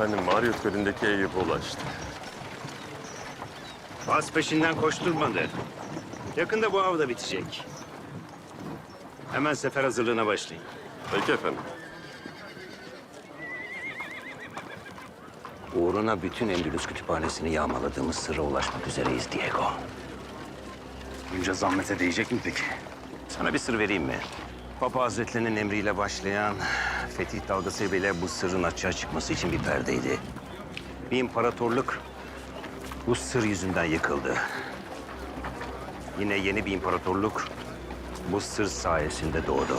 Efendim Marriott Gölü'ndeki Eyüp'e ulaştı. Bas peşinden koşturmadı. Yakında bu av da bitecek. Hemen sefer hazırlığına başlayın. Peki efendim. Uğruna bütün Endülüs kütüphanesini yağmaladığımız sırra ulaşmak üzereyiz Diego. Bunca zahmete değecek mi peki? Sana bir sır vereyim mi? Papa Hazretlerinin emriyle başlayan fetih dalgası bile bu sırrın açığa çıkması için bir perdeydi. Bir imparatorluk bu sır yüzünden yıkıldı. Yine yeni bir imparatorluk bu sır sayesinde doğdu.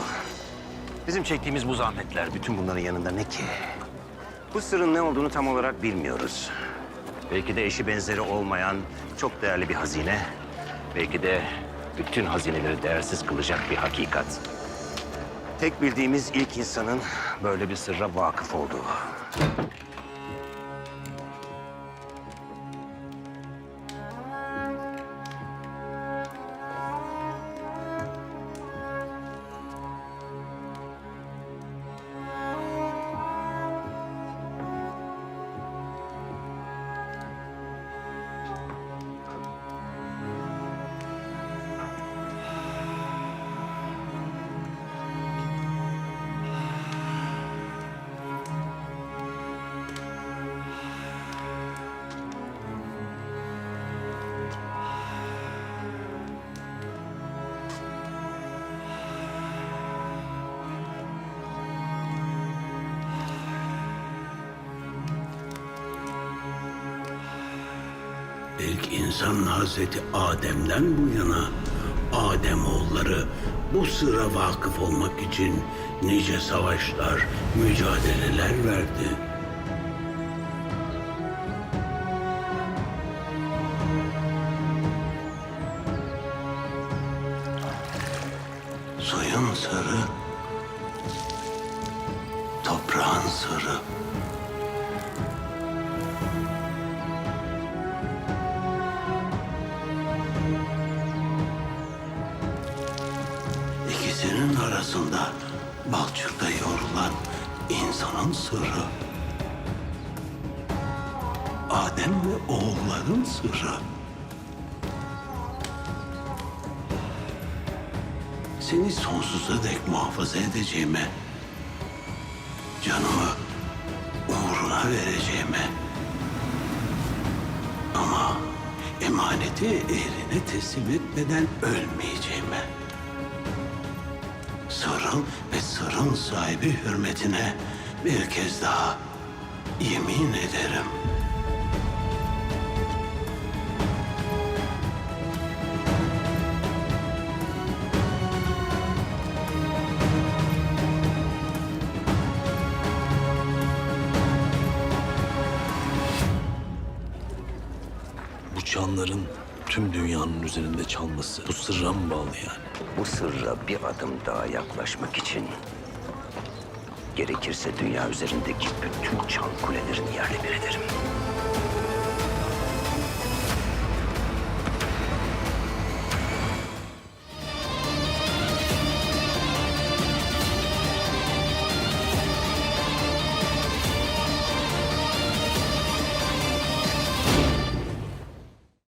Bizim çektiğimiz bu zahmetler bütün bunların yanında ne ki? Bu sırrın ne olduğunu tam olarak bilmiyoruz. Belki de eşi benzeri olmayan çok değerli bir hazine. Belki de bütün hazineleri değersiz kılacak bir hakikat. Tek bildiğimiz ilk insanın böyle bir sırra vakıf olduğu. İlk insan Hazreti Adem'den bu yana Adem oğulları bu sıra vakıf olmak için nice savaşlar, mücadeleler verdi. Suyun sırrı, toprağın sırrı. Arasında balçıkta yorulan insanın sırrı. Adem ve oğulların sırrı. Seni sonsuza dek muhafaza edeceğime, canımı uğruna vereceğime ama emaneti eline teslim etmeden ölmeyeceğime. Sırrın ve sırrın sahibi hürmetine bir kez daha yemin ederim. Bu tüm dünyanın üzerinde çalması bu sırra mı bağlı yani? Bu sırra bir adım daha yaklaşmak için gerekirse dünya üzerindeki bütün çan kulelerini yerle bir ederim.